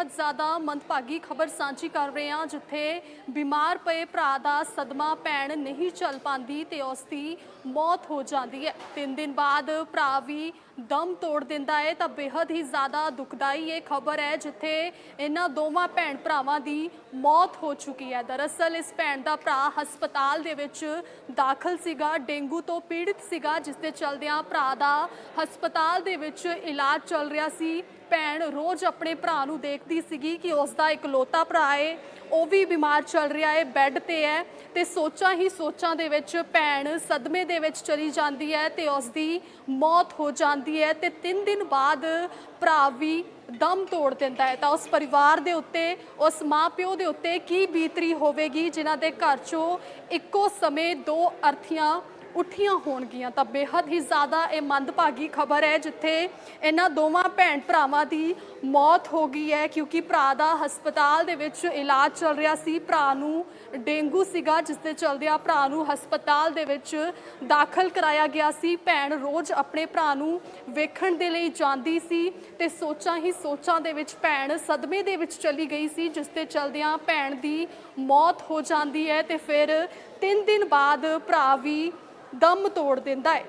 ਬਹੁਤ ਜ਼ਿਆਦਾ ਮੰਦਭਾਗੀ ਖਬਰ ਸਾਂਝੀ ਕਰ ਰਹੇ ਹਾਂ, ਜਿੱਥੇ ਬਿਮਾਰ ਪਏ ਭਰਾ ਦਾ ਸਦਮਾ ਪੈਣ ਨਹੀਂ ਚੱਲ ਪਾਂਦੀ ਤੇ ਉਸ ਦੀ ਮੌਤ ਹੋ ਜਾਂਦੀ ਹੈ। ਤਿੰਨ ਦਿਨ ਬਾਅਦ ਭਰਾ ਵੀ ਦਮ ਤੋੜ ਦਿੰਦਾ ਹੈ, ਤਾਂ ਬੇहद ਹੀ ਜ਼ਿਆਦਾ ਦੁਖਦਾਈ ਇਹ ਖਬਰ ਹੈ, ਜਿੱਥੇ ਇਹਨਾਂ ਦੋਵਾਂ ਭੈਣ ਭਰਾਵਾਂ ਦੀ ਮੌਤ ਹੋ ਚੁੱਕੀ ਹੈ। ਦਰਅਸਲ ਇਸ ਭੈਣ ਦਾ ਭਰਾ ਹਸਪਤਾਲ ਦੇ ਵਿੱਚ ਦਾਖਲ ਸੀਗਾ, ਡੇਂਗੂ ਤੋਂ ਪੀੜਿਤ ਸੀਗਾ, ਜਿਸ ਦੇ ਚਲਦਿਆਂ ਭਰਾ ਦਾ ਹਸਪਤਾਲ ਦੇ ਵਿੱਚ ਇਲਾਜ ਚੱਲ ਰਿਹਾ ਸੀ। ਭੈਣ ਰੋਜ਼ ਆਪਣੇ ਭਰਾ ਨੂੰ ਦੇਖਦੀ ਸੀਗੀ ਕਿ ਉਸ ਦਾ ਇਕਲੌਤਾ ਭਰਾ ਹੈ ਉਹ ਵੀ ਬਿਮਾਰ ਚੱਲ ਰਿਹਾ ਹੈ ਬੈੱਡ ਤੇ ਹੈ ਤੇ ਸੋਚਾਂ ਹੀ ਸੋਚਾਂ ਦੇ ਵਿੱਚ ਭੈਣ ਸਦਮੇ ਦੇ ਵਿੱਚ ਚਲੀ ਜਾਂਦੀ ਹੈ ਤੇ ਉਸ ਦੀ ਮੌਤ ਹੋ ਜਾਂਦੀ ਹੈ ਤੇ 3 ਦਿਨ ਬਾਅਦ ਭਰਾ ਵੀ ਦਮ ਤੋੜ ਦਿੰਦਾ ਹੈ ਤਾਂ ਉਸ ਪਰਿਵਾਰ ਦੇ ਉੱਤੇ, ਉਸ ਮਾਪਿਓ ਦੇ ਉੱਤੇ ਕੀ ਬੀਤਰੀ ਹੋਵੇਗੀ, ਜਿਨ੍ਹਾਂ ਦੇ ਘਰ ਚੋਂ ਇੱਕੋ ਸਮੇਂ ਦੋ ਅਰਥੀਆਂ ਉੱਠੀਆਂ ਹੋਣਗੀਆਂ ਤਾਂ ਬੇहद ਹੀ ਜ਼ਿਆਦਾ ਇਹ ਮੰਦਭਾਗੀ ਖਬਰ ਹੈ ਜਿੱਥੇ ਇਹਨਾਂ ਦੋਵਾਂ ਭੈਣ ਭਰਾਵਾਂ ਦੀ ਮੌਤ ਹੋ ਗਈ ਹੈ ਕਿਉਂਕਿ ਭਰਾ ਦਾ ਹਸਪਤਾਲ ਦੇ ਵਿੱਚ ਇਲਾਜ ਚੱਲ ਰਿਹਾ ਸੀ। ਭਰਾ ਨੂੰ ਡੇਂਗੂ ਸੀਗਾ, ਜਿਸ ਦੇ ਚਲਦਿਆਂ ਭਰਾ ਨੂੰ ਹਸਪਤਾਲ ਦੇ ਵਿੱਚ ਦਾਖਲ ਕਰਾਇਆ ਗਿਆ ਸੀ। ਭੈਣ ਰੋਜ਼ ਆਪਣੇ ਭਰਾ ਨੂੰ ਵੇਖਣ ਦੇ ਲਈ ਜਾਂਦੀ ਸੀ ਤੇ ਸੋਚਾਂ ਹੀ ਸੋਚਾਂ ਦੇ ਵਿੱਚ ਭੈਣ ਸਦਮੇ ਦੇ ਵਿੱਚ ਚਲੀ ਗਈ ਸੀ, ਜਿਸ ਦੇ ਚਲਦਿਆਂ ਭੈਣ ਦੀ ਮੌਤ ਹੋ ਜਾਂਦੀ ਹੈ ਤੇ ਫਿਰ 3 ਦਿਨ ਬਾਅਦ ਭਰਾ ਵੀ ਦਮ ਤੋੜ ਦਿੰਦਾ ਹੈ।